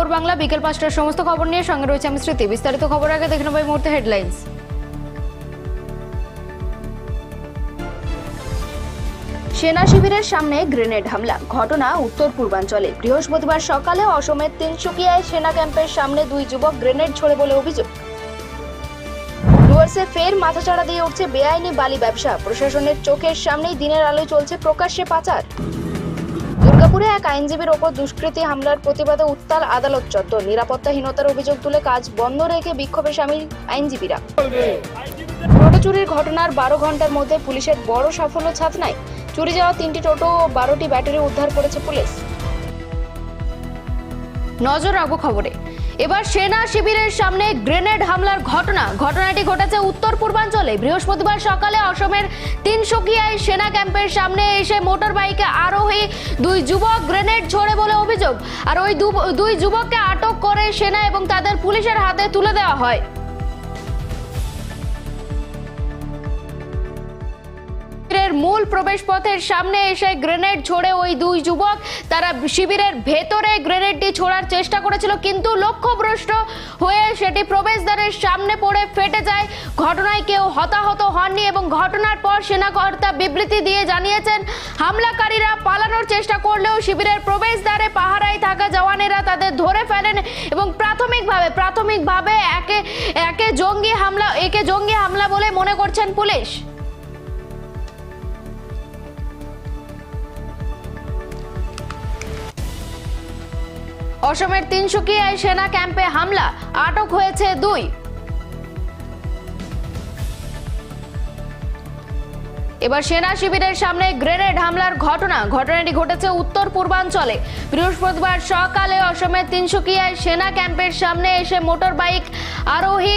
খবর বাংলা, বিকেল পাঁচটার সমস্ত খবর নিয়ে সঙ্গে রয়েছে আমি স্মৃতি। বিস্তারিত খবর আগে দেখে নেব এই মুহূর্তে হেডলাইন্স। সেনা শিবিরের সামনে গ্রেনেড হামলা, ঘটনা উত্তর পূর্বাঞ্চলে। বৃহস্পতিবার সকালে অসমের তিনসুকিয়ায় সেনা ক্যাম্পের সামনে দুই যুবক গ্রেনেড ছোড়ে বলে অভিযোগ। ডুয়ার্সে ফের মাথাচাড়া দিয়ে উঠছে বেআইনি বালি ব্যবসা। প্রশাসনের চোখের সামনেই দিনের আলোয় চলছে প্রকাশ্যে পাচার। দুর্গাপুরে এক আইনজীবীর ওপর দুষ্কৃতী হামলার প্রতিবাদে উত্তাল আদালত চত্বর। নিরাপত্তাহীনতার অভিযোগ তুলে কাজ বন্ধ রেখে বিক্ষোভে সামিল আইনজীবীরা। চুরির ঘটনার বারো ঘণ্টার মধ্যে পুলিশের বড় সাফল্য ছাতনায় চুরি যাওয়া তিনটি টোটো ও বারোটি ব্যাটারি উদ্ধার করেছে পুলিশ। নজর রাখব খবরে। এবার সেনা শিবিরের সামনে গ্রেনেড হামলার ঘটনা। ঘটনাটি ঘটেছে উত্তর পূর্বাঞ্চলে। বৃহস্পতিবার সকালে অসমের তিনশকিয়ায় সেনা ক্যাম্পের সামনে এসে মোটর বাইকে আরোহী দুই যুবক গ্রেনেড ছোড়ে বলে অভিযোগ। আর ওই দুই যুবককে আটক করে সেনা এবং তাদের পুলিশের হাতে তুলে দেওয়া হয়। শিবিরের মূল প্রবেশ পথের সামনে এসে গ্রেনেড ছোড়ে ওই দুই যুবক তারা শিবিরের ভেতরে গ্রেনেডটি ছোড়ার চেষ্টা করেছিল, কিন্তু লক্ষ্যভ্রষ্ট হয়ে সেটি প্রবেশদ্বারের সামনে পড়ে ফেটে যায়। ঘটনায় কেউ হতাহত হননি এবং ঘটনার পর সেনাকর্তা বিবৃতি দিয়ে জানিয়েছেন, হামলাকারীরা পালানোর চেষ্টা করলেও শিবিরের প্রবেশদ্বারে পাহারায় থাকা জওয়ানেরা তাদের ধরে ফেলেন এবং প্রাথমিকভাবে প্রাথমিকভাবে একে একে জঙ্গি হামলা, একে জঙ্গি হামলা বলে মনে করছেন পুলিশ। অসমের তিনসুকিয়ায় সেনা ক্যাম্পে হামলা আটক হয়েছে দুই। এবার সেনা শিবিরের সামনে গ্রেনেড হামলার ঘটনা। ঘটনাটি ঘটেছে উত্তর পূর্বাঞ্চলে। বৃহস্পতিবার সকালে অসমের তিনসুকিয়ায় সেনা ক্যাম্পের সামনে এসে মোটর বাইক আরোহী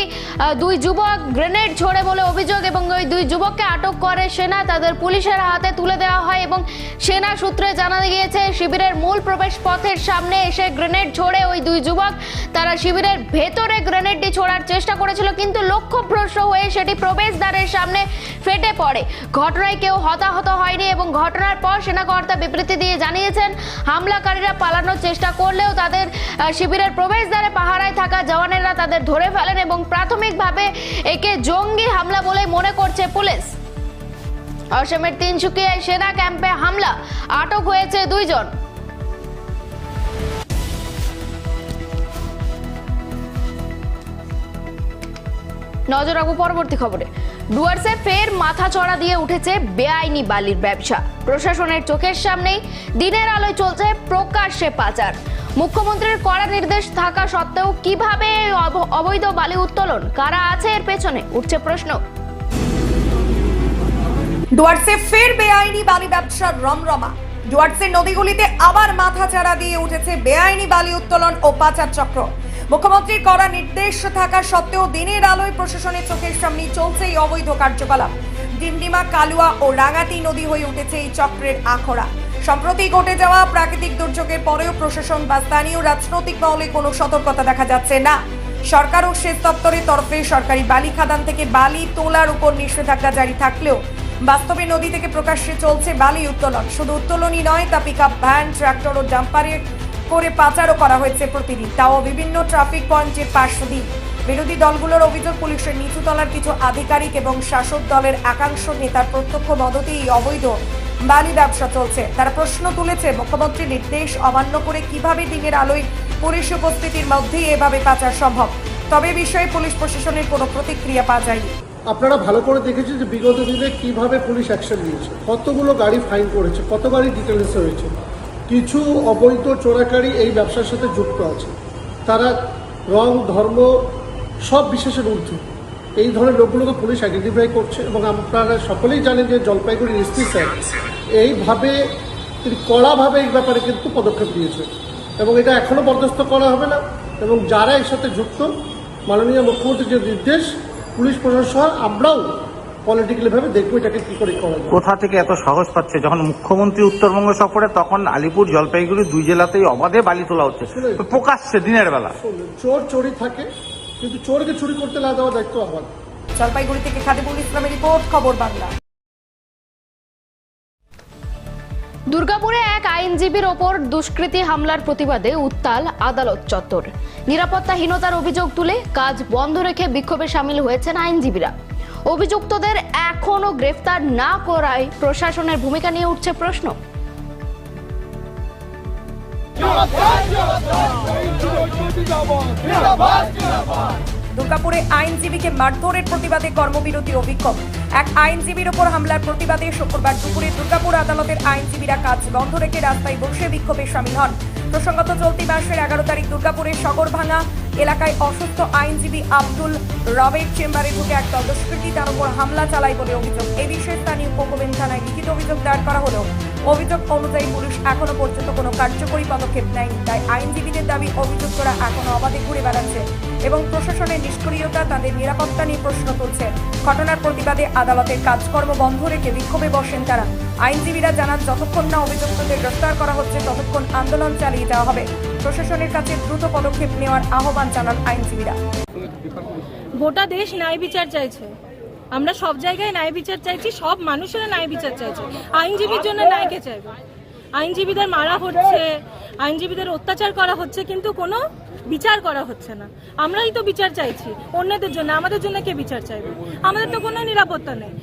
দুই যুবক গ্রেনেড ছোড়ে বলে অভিযোগ এবং ওই দুই যুবককে আটক করে সেনা তাদের পুলিশের হাতে তুলে দেওয়া হয় এবং সেনা সূত্রে জানা গিয়েছে, শিবিরের মূল প্রবেশ পথের সামনে এসে গ্রেনেড ছোড়ে ওই দুই যুবক। তারা শিবিরের ভেতরে গ্রেনেডটি ছোড়ার চেষ্টা করেছিল, কিন্তু লক্ষ্যভ্রষ্ট হয়ে সেটি প্রবেশদ্বারের সামনে ফেটে পড়ে। ঘটনায় কেউ হতাহত হয়নি এবং ঘটনার পর সেনাকর্তা বিবৃতি দিয়ে জানিয়েছেন, হামলাকারীরা পালানোর চেষ্টা করলেও তাদের শিবিরের প্রবেশদ্বারে পাহারায় থাকা জওয়ানেরা তাদের ধরে ফেলেন এবং প্রাথমিকভাবে একে জঙ্গি হামলা বলে মনে করছে পুলিশ। অসমের তিনসুকিয়ায় সেনা ক্যাম্পে হামলা, আটক হয়েছে দুইজন। নজর রাখব পরবর্তী খবরে। ডুয়ার্সে ফের মাথা চড়া দিয়ে উঠেছে বেআইনি বালির ব্যবসা। প্রশাসনের চোখের সামনেই দিনের আলোয় চলছে প্রকাশ্যে পাচার। মুখ্যমন্ত্রীর কড়া নির্দেশ থাকা সত্ত্বেও কীভাবে অব- অবৈধ বালি উত্তোলন, কারা আছে এর পেছনে? উঠছে প্রশ্ন। ডুয়ার্সে ফের বেআইনি বালি ব্যবসার রমরমা। ডুয়ার্সের নদীগুলিতে আবার মাথা চাড়া দিয়ে উঠেছে বেআইনি বালি উত্তোলন ও পাচার চক্র। মুখ্যমন্ত্রীর করা নির্দেশ থাকা সত্ত্বেও দিনের আলোয় প্রশাসনের চোখের সামনে চলছে এই অবৈধ কার্যকলাপ। ডিমডিমা, কালুয়া ও রাঙাতি নদী হয়ে উঠেছে এই চক্রের আখড়া। সম্প্রতি ঘটে যাওয়া প্রাকৃতিক দুর্যোগের পরেও প্রশাসন বা স্থানীয় রাজনৈতিক মহলে কোনো সতর্কতা দেখা যাচ্ছে না। সরকার ও সেচ দপ্তরের তরফে সরকারি বালি খাদান থেকে বালি তোলার উপর নিষেধাজ্ঞা জারি থাকলেও বাস্তবে নদী থেকে প্রকাশ্যে চলছে বালি উত্তোলন। শুধু উত্তোলনই নয়, তা পিক ভ্যান ট্রাক্টর ও ডাম্পারে করে পাচারও করা হয়েছে প্রতিদিন। তাও বিভিন্ন ট্রাফিক পয়েন্টের পাশ দিয়ে বিরোধী দলগুলোর অভিযোগ, পুলিশের নিচুতলার কিছু আধিকারিক এবং শাসক দলের একাংশ নেতার প্রত্যক্ষ মদতেই অবৈধ বালি ব্যবসা চলছে। তারা প্রশ্ন তুলেছে, মুখ্যমন্ত্রীর নির্দেশ অমান্য করে কীভাবে দিনের আলোয় পুলিশ উপস্থিতির মধ্যেই এভাবে পাচার সম্ভব? তবে বিষয়ে পুলিশ প্রশাসনের কোনো প্রতিক্রিয়া পাওয়া যায়নি। আপনারা ভালো করে দেখেছেন যে বিগত দিনে কীভাবে পুলিশ অ্যাকশন নিয়েছে। কতগুলো গাড়ি ফাইন করেছে, কত গাড়ি ডিটেলস হয়েছে কিছু অবৈধ চোরাকারী এই ব্যবসার সাথে যুক্ত আছে। তারা রং, ধর্ম সব বিশেষের ঊর্ধ্বে। এই ধরনের লোকগুলোকে পুলিশ আইডেন্টিফাই করছে এবং আপনারা সকলেই জানেন যে জলপাইগুড়ি এসপি স্যার এইভাবে, তিনি কড়াভাবে এই ব্যাপারে কিন্তু পদক্ষেপ দিয়েছে এবং এটা এখনও বরদাস্ত করা হবে না এবং যারা এর সাথে যুক্ত, মাননীয় মুখ্যমন্ত্রীর যে নির্দেশ, পুলিশ প্রশাসন আমরাও পলিটিক্যালি ভাবে দেখব এটাকে কি করে করা যায়। কোথা থেকে এত সাহস পাচ্ছে? যখন মুখ্যমন্ত্রী উত্তরবঙ্গ সফরে তখন আলিপুর জলপাইগুড়ি দুই জেলাতেই অবাধে বালি তোলা হচ্ছে। তো প্রকাশ্যে দিনের বেলা। চোর চোরই থাকে কিন্তু চোরকে চুরি করতে না দেওয়ার দায়িত্ব আমার। জলপাইগুড়ি থেকে খাদিবুল ইসলামের রিপোর্ট খবর বাংলা। দুর্গাপুরে এক আইনজীবীর ওপর দুষ্কৃতী হামলার প্রতিবাদে উত্তাল আদালত চত্বর। নিরাপত্তাহীনতার অভিযোগ তুলে কাজ বন্ধ রেখে বিক্ষোভে সামিল হয়েছেন আইনজীবীরা। অভিযুক্তদের এখনও গ্রেফতার না করায় প্রশাসনের ভূমিকা নিয়ে উঠছে প্রশ্ন। দুর্গাপুরে আইনজীবীকে মারধরের প্রতিবাদে কর্মবিরতি ও বিক্ষোভ এক আইনজীবীর ওপর হামলার প্রতিবাদে শুক্রবার দুপুরে দুর্গাপুর আদালতের আইনজীবীরা কাজ বন্ধ রেখে রাস্তায় বসে বিক্ষোভে সামিল হন। প্রসঙ্গত, চলতি মাসের এগারো তারিখ দুর্গাপুরের সগরভাঙা এলাকায় অসুস্থ আইনজীবী আব্দুল রবের চেম্বারে ঢুকে এক দল তার উপর হামলা চালায় বলে অভিযোগ। এ বিষয়ে স্থানীয় উপকবিন থানায় লিখিত অভিযোগ দায়ের করা হলেও অভিযোগ অনুযায়ী পুলিশ এখনও পর্যন্ত কোনো কার্যকরী পদক্ষেপ নেয়নি, তাই আইনজীবীদের দাবি অভিযুক্তরা এখনও অবাধে ঘুরে বেড়াচ্ছে এবং প্রশাসনের নিষ্ক্রিয়তা তাদের নিরাপত্তা নিয়ে প্রশ্ন তুলছে। ঘটনার প্রতিবাদে আদালতের কাজকর্ম বন্ধ রেখে বিক্ষোভে বসেন তারা। আইনজীবীরা জানান, যতক্ষণ না অভিযুক্তদের গ্রেফতার করা হচ্ছে, ততক্ষণ আন্দোলন চালিয়ে যাওয়া হবে। প্রশাসনের কাছে দ্রুত পদক্ষেপ নেওয়ার আহ্বান জানান আইনজীবীরা। গোটা দেশ ন্যায় বিচার চাইছে। আমরা সব জায়গায় ন্যায় বিচার চাইছি, সব মানুষেরা ন্যায় বিচার চাইছে। আইনজীবীর জন্য ন্যায়কে চাইবে? আইনজীবীদের মারা হচ্ছে, আইনজীবীদের অত্যাচার করা হচ্ছে, কিন্তু কোনো বিচার করা হচ্ছে না। আমরাই তো বিচার চাইছি, অন্যদের জন্য, আমাদের জন্য কে বিচার চাইবে? আমাদের তো কোনো নিরাপত্তা নেই।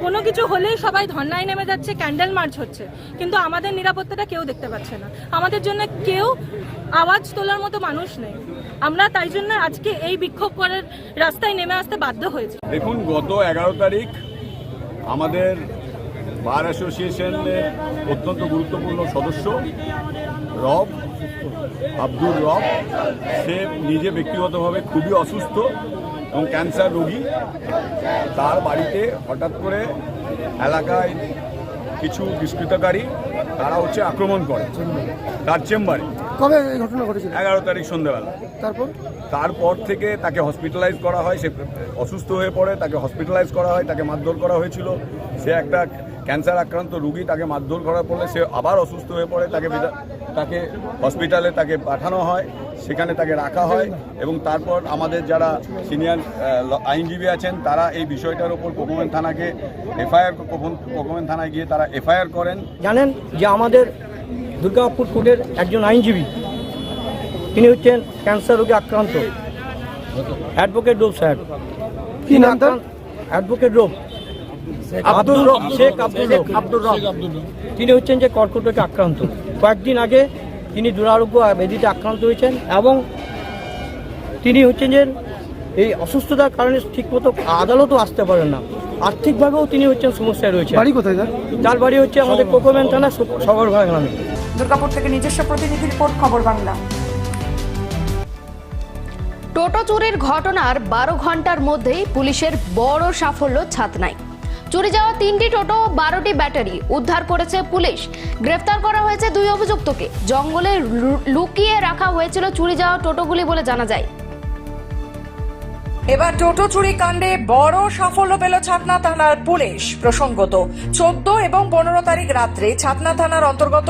কোনো কিছু হলেই সবাই ধর্নায় নেমে যাচ্ছে, ক্যান্ডেল মার্চ হচ্ছে, কিন্তু আমাদের নিরাপত্তাটা কেউ দেখতে পাচ্ছে না। আমাদের জন্য কেউ আওয়াজ তোলার মতো মানুষ নেই। আমরা তাই জন্য আজকে এই বিক্ষোভ করার রাস্তায় নেমে আসতে বাধ্য হয়েছে। দেখুন, গত এগারো তারিখ আমাদের বার অ্যাসোসিয়েশনের অত্যন্ত গুরুত্বপূর্ণ সদস্য রব, আব্দুর রব, সে নিজে ব্যক্তিগতভাবে খুবই অসুস্থ এবং ক্যান্সার রোগী। তার বাড়িতে হঠাৎ করে এলাকায় কিছু দুষ্কৃতকারী তারা হচ্ছে আক্রমণ করে। তার চেম্বারে। কবে এই ঘটনা ঘটেছিল? এগারো তারিখ সন্ধ্যেবেলা। তারপর? তারপর থেকে তাকে হসপিটালাইজ করা হয় সে অসুস্থ হয়ে পড়ে তাকে হসপিটালাইজ করা হয় তাকে মারধর করা হয়েছিল। সে একটা ক্যান্সার আক্রান্ত রুগী তাকে মারধর করার ফলে সে আবার অসুস্থ হয়ে পড়ে তাকে তাকে হসপিটালে তাকে পাঠানো হয় সেখানে তাকে রাখা হয় এবং তারপর আমাদের যারা সিনিয়র আইনজীবী আছেন তারা এই বিষয়টার উপর কোকোমেন থানাকে এফআইআর কোকোমেন থানায় গিয়ে তারা এফআইআর করেন। জানেন যে আমাদের দুর্গাপুর কোর্টের একজন আইনজীবী। তিনি হচ্ছেন ক্যান্সার রোগে আক্রান্ত। অ্যাডভোকেট রোগ সাহেব কি নাম তার? অ্যাডভোকেট রোগ আব্দুল রব শেখ আব্দুল রব। আব্দুল রব তিনি হচ্ছেন যে কর্কট রোগে আক্রান্ত। কয়েকদিন আগে তিনি দুরারোগ্য ব্যাধিতে আক্রান্ত হয়েছেন এবং তিনি হচ্ছেন যে এই অসুস্থতার কারণে ঠিকমতো আদালতও আসতে পারেন না। আর্থিকভাবেও তিনি হচ্ছেন সমস্যায় রয়েছে বাড়ি কোথায় তার? বাড়ি হচ্ছে আমাদের কোকোম্যান থানা সগরভাগ গ্রামে। দুর্গাপুর থেকে নিজস্ব প্রতিনিধি রিপোর্ট খবর বাংলা। টোটো চুরির ঘটনার বারো ঘণ্টার মধ্যেই পুলিশের বড় সাফল্য ছাতনায়। চুরি যাওয়া তিনটি টোটো বারোটি ব্যাটারি উদ্ধার করেছে পুলিশ। গ্রেফতার করা হয়েছে দুই অভিযুক্তকে। জঙ্গলে লুকিয়ে রাখা হয়েছিল চুরি যাওয়া টোটোগুলি বলে জানা যায়। এবার টোটো চুরি কাণ্ডে বড় সাফল্য পেল ছাতনা থানার পুলিশ। প্রসঙ্গত চোদ্দ এবং পনেরো তারিখ রাত্রে ছাতনা থানার অন্তর্গত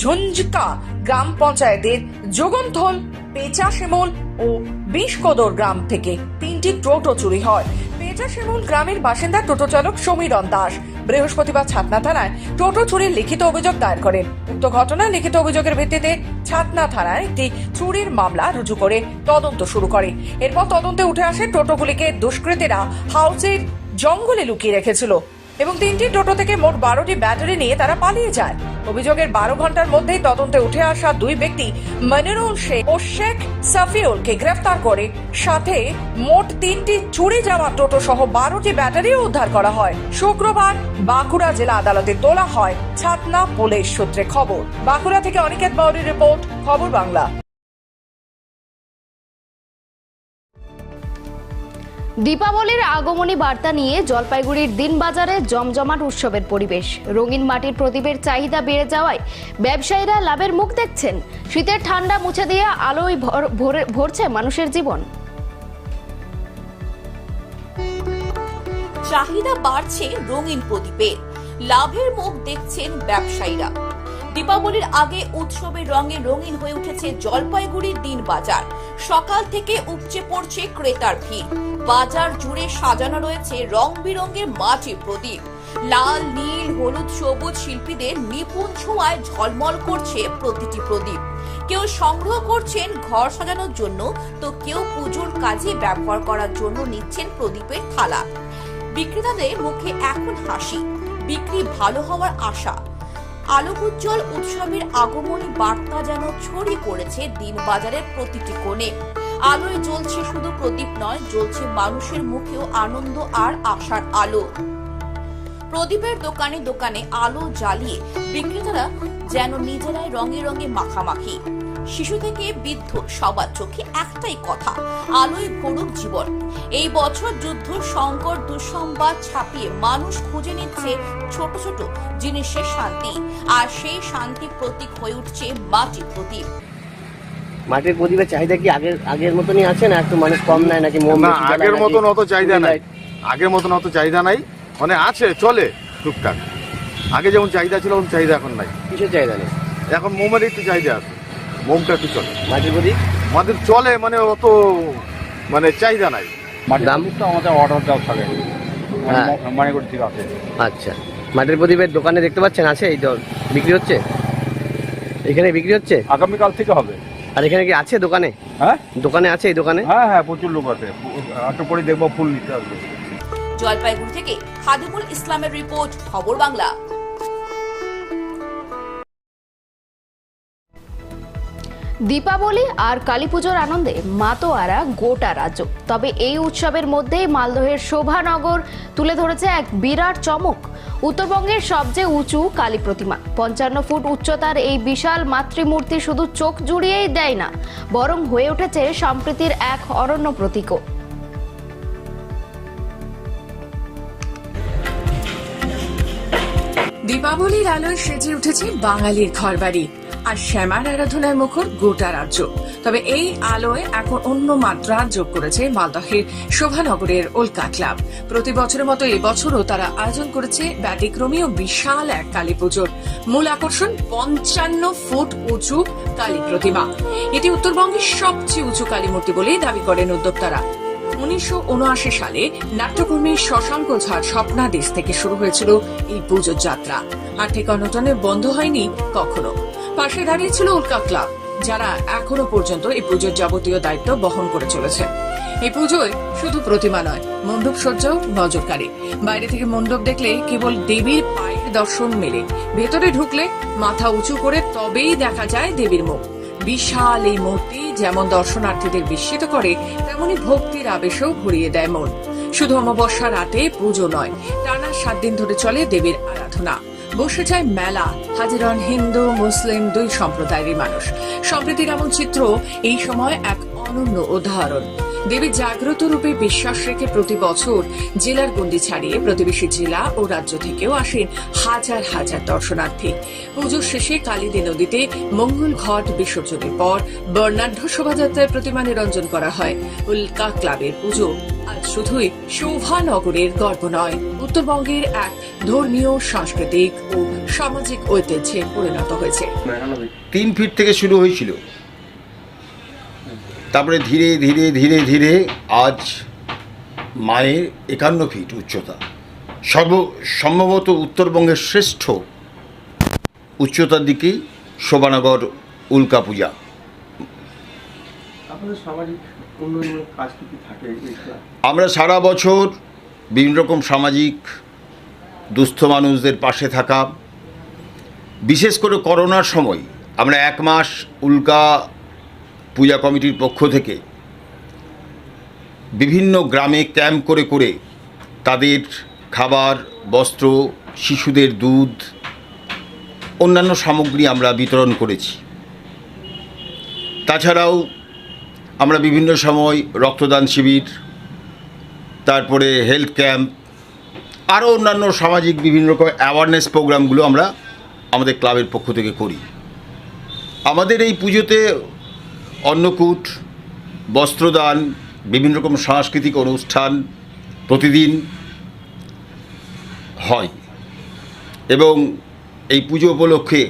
ঝুঞ্ঝকা গ্রাম পঞ্চায়েতের যোগনথল পেচা শিমুল ও বিষকদর গ্রাম থেকে তিনটি টোটো চুরি হয়। পেচা শিমুল গ্রামের বাসিন্দা টোটো চালক সমীরণ দাস বৃহস্পতিবার ছাতনা থানায় টোটো চুরির লিখিত অভিযোগ দায়ের করেন। উক্ত ঘটনায় লিখিত অভিযোগের ভিত্তিতে ছাতনা থানায় একটি চুরির মামলা রুজু করে তদন্ত শুরু করে। এরপর তদন্তে উঠে আসে টোটোগুলিকে দুষ্কৃতীরা হাউসের জঙ্গলে লুকিয়ে রেখেছিল। এবং তিনটি টোটো থেকে মোট বারোটি ব্যাটারি নিয়ে তারা পালিয়ে যায়। অভিযোগের বারো ঘণ্টার মধ্যেই তদন্তে উঠে আসা দুই ব্যক্তি, মনিরুল শেখ ও শেখ সাফিউলকে গ্রেফতার করে। সাথে মোট তিনটি চুরি যাওয়া টোটো সহ বারোটি ব্যাটারিও উদ্ধার করা হয়। শুক্রবার বাঁকুড়া জেলা আদালতে তোলা হয়। ছাতনা পুলিশ সূত্রে খবর। বাঁকুড়া থেকে অনিকেত বাউরির রিপোর্ট, খবর বাংলা। দীপাবলির আগমনী বার্তা নিয়ে জলপাইগুড়ির দিনবাজারে জমজমাট উৎসবের পরিবেশ। রঙিন মাটির প্রদীপের চাহিদা বেড়ে যাওয়ায় ব্যবসায়ীরা লাভের মুখ দেখছেন। শীতের ঠান্ডা মুছে দিয়ে আলোয় ভর- ভরে- ভরছে মানুষের জীবন। চাহিদা বাড়ছে রঙিন প্রদীপের। লাভের মুখ দেখছেন ব্যবসায়ীরা। দীপাবলির আগে উৎসবের রঙে রঙিন হয়ে উঠেছে জলপাইগুড়ির দিন বাজার। সকাল থেকে উপচে পড়ছে ক্রেতার ভিড়। বাজার জুড়ে সাজানো রয়েছে রং বেরঙের মাটির প্রদীপ। লাল, নীল, হলুদ, সবুজ শিল্পীদের নিপুণ ছোঁয়ায় ঝলমল করছে প্রতিটি প্রদীপ। কেউ সংগ্রহ করছেন ঘর সাজানোর জন্য, তো কেউ পুজোর কাজে ব্যবহার করার জন্য নিচ্ছেন প্রদীপের থালা। বিক্রেতাদের মুখে এখন হাসি। বিক্রি ভালো হওয়ার আশা। আলোকোজ্জ্বল উৎসবের আগমনী বার্তা যেন ছড়িয়ে পড়েছে দিন বাজারের প্রতিটি কোণে। আলোয় জ্বলছে শুধু প্রদীপ নয়, জ্বলছে মানুষের মুখেও আনন্দ আর আশার আলো। প্রদীপের দোকানে দোকানে আলো জ্বালিয়ে বিক্রেতারা যেন নিজেরাই রঙে রঙে মাখামাখি। শিশু থেকে বৃদ্ধ সবার চোখে একটাই কথা আলোয় ভরুক জীবন। এই বছর যুদ্ধ সংকট দুঃসংবাদ ছাপিয়ে মানুষ খুঁজে নিচ্ছে ছোট ছোট জিনিসের শান্তি আর সেই শান্তি প্রতীক হয়ে উঠছে মাটির প্রদীপ। মাটির প্রদীপের চাহিদা কি আগের আগের মতনই আছে না একটু মানুষ কম নেয় নাকি মোম না আগের মতন অত চাহিদা নাই। আগের মতন অত চাহিদা নাই। মানে আছে চলে টুকটাক। আগে যেমন চাহিদা ছিল ওরকম চাহিদা এখন নাই। কিসের চাহিদা নেই? এখন মোমের একটু চাহিদা আছে। মোমটা একটু চলে। মাটির প্রদীপ আমাদের চলে মানে অত মানে চাহিদা নাই। দাম? আমাদের অর্ডার দেওয়া থাকে। হ্যাঁ। মানিকড়ি থেকে আসে আচ্ছা। মাটির প্রদীপের দোকানে দেখতে পাচ্ছেন আছে? এই তো বিক্রি হচ্ছে? এখানে বিক্রি হচ্ছে? আগামীকাল থেকে হবে। আর এখানে কি আছে দোকানে? হ্যাঁ? দোকানে আছে এই দোকানে? হ্যাঁ হ্যাঁ প্রচুর লোক আছে। একটু পরে দেখব ফুল নিতে আসবে। জলপাইগুড়ি থেকে খাদিমুল ইসলামের রিপোর্ট খবর বাংলা। দীপাবলি আর কালীপুজোর আনন্দে মাতোয়ারা গোটা রাজ্য। তবে এই উৎসবের মধ্যেই মালদহের শোভানগর তুলে ধরেছে এক বিরাট চমক। উত্তরবঙ্গের সবচেয়ে উঁচু কালী প্রতিমা। পঞ্চান্ন ফুট উচ্চতার এই বিশাল মাতৃমূর্তি শুধু চোখ জুড়িয়েই দেয় না, বরং হয়ে উঠেছে সম্প্রীতির এক অরণ্য প্রতীকও। দীপাবলির আলোয় সেজে উঠেছে বাঙালির ঘরবাড়ি। আর শ্যামার আরাধনায় মুখর গোটা রাজ্য। তবে এই আলোয় এখন অন্য মাত্রা যোগ করেছে মালদহের শোভানগরের উল্কা ক্লাব। প্রতি বছরের মতো এবছরও তারা আয়োজন করেছে ব্যতিক্রমী ও বিশাল এক কালী পুজোর। মূল আকর্ষণ পঞ্চান্ন ফুট উঁচু কালী প্রতিমা। এটি উত্তরবঙ্গের সবচেয়ে উঁচু কালী মূর্তি বলেই দাবি করেন উদ্যোক্তারা। উনিশশো উনআশি সালে নাট্যকর্মী শশাঙ্ক ঝাড় স্বপ্নাদেশ থেকে শুরু হয়েছিল এই পুজোর যাত্রা। আর্থিক অনটনে বন্ধ হয়নি কখনো। পাশে দাঁড়িয়েছিল উল্কা ক্লাব, যারা এখনও পর্যন্ত এই পুজোর যাবতীয় দায়িত্ব বহন করে চলেছে। এই পুজোয় শুধু প্রতিমা নয়, মণ্ডপ সজ্জাও নজরকারী। বাইরে থেকে মণ্ডপ দেখলে কেবল দেবীর পায়ের দর্শন মেলে। ভেতরে ঢুকলে মাথা উঁচু করে তবেই দেখা যায় দেবীর মুখ। বিশাল এই মূর্তি যেমন দর্শনার্থীদের বিস্মিত করে, তেমনি ভক্তির আবেশেও ভরিয়ে দেয় মন। শুধু অমাবস্যা রাতে পুজো নয়, টানা সাত দিন ধরে চলে দেবীর আরাধনা। বসে যায় মেলা। হাজির হন হিন্দু, মুসলিম দুই সম্প্রদায়েরই মানুষ। সম্প্রীতির এমন চিত্র এই সময় এক অনন্য উদাহরণ। দেবী জাগ্রত রূপে বিশ্বাস রেখে প্রতি বছর জেলার গন্ডি ছাড়িয়ে প্রতিবেশী জেলা ও রাজ্য থেকেও আসেন হাজার হাজার দর্শনার্থী। পুজোর শেষে কালিদী নদীতে মঙ্গল ঘট বিসর্জনের পর বর্ণাঢ্য শোভাযাত্রায় প্রতিমা নিরঞ্জন করা হয়। উল্কা ক্লাবের পুজো। আজ শুধুই শোভানগরের গর্ব নয়। উত্তরবঙ্গের এক ধর্মীয় সাংস্কৃতিক ও সামাজিক ঐতিহ্যে পরিণত হয়েছে। তিন ফিট থেকে শুরু হয়েছিল। তারপরে ধীরে ধীরে ধীরে ধীরে আজ মায়ের একান্ন ফিট উচ্চতা। সর্ব সম্ভবত উত্তরবঙ্গের শ্রেষ্ঠ উচ্চতার দিকেই শোভানগর উল্কা পূজা। সামাজিক আমরা সারা বছর বিভিন্ন রকম সামাজিক দুস্থ মানুষদের পাশে থাকা, বিশেষ করে করোনার সময় আমরা এক মাস উল্কা পূজা কমিটির পক্ষ থেকে বিভিন্ন গ্রামে ক্যাম্প করে করে তাদের খাবার, বস্ত্র, শিশুদের দুধ, অন্যান্য সামগ্রী আমরা বিতরণ করেছি। তাছাড়াও আমরা বিভিন্ন সময় রক্তদান শিবির, তারপরে হেলথ ক্যাম্প, আরও অন্যান্য সামাজিক বিভিন্ন রকম অ্যাওয়ারনেস প্রোগ্রামগুলো আমরা আমাদের ক্লাবের পক্ষ থেকে করি। আমাদের এই পুজোতে অন্নকূট, বস্ত্রদান, বিভিন্ন রকম সাংস্কৃতিক অনুষ্ঠান প্রতিদিন হয় এবং এই পুজো উপলক্ষে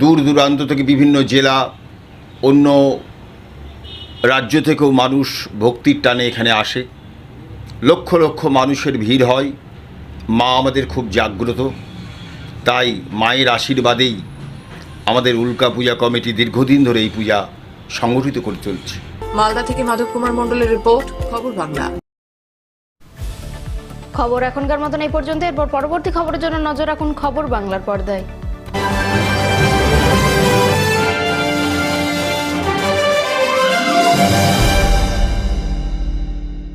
দূর দূরান্ত থেকে বিভিন্ন জেলা, অন্য রাজ্য থেকেও মানুষ ভক্তির টানে এখানে আসে। লক্ষ লক্ষ মানুষের ভিড় হয়। মা আমাদের খুব জাগ্রত। তাই মায়ের আশীর্বাদেই আমাদের উল্কা পূজা কমিটি দীর্ঘদিন ধরে এই পূজা সংগঠিত করে চলছে। মালদা থেকে মাধব কুমার মণ্ডলের রিপোর্ট খবর বাংলা। খবর এখনকার মতন এই পর্যন্ত। এরপর পরবর্তী খবরের জন্য নজর রাখুন খবর বাংলার পর্দায়।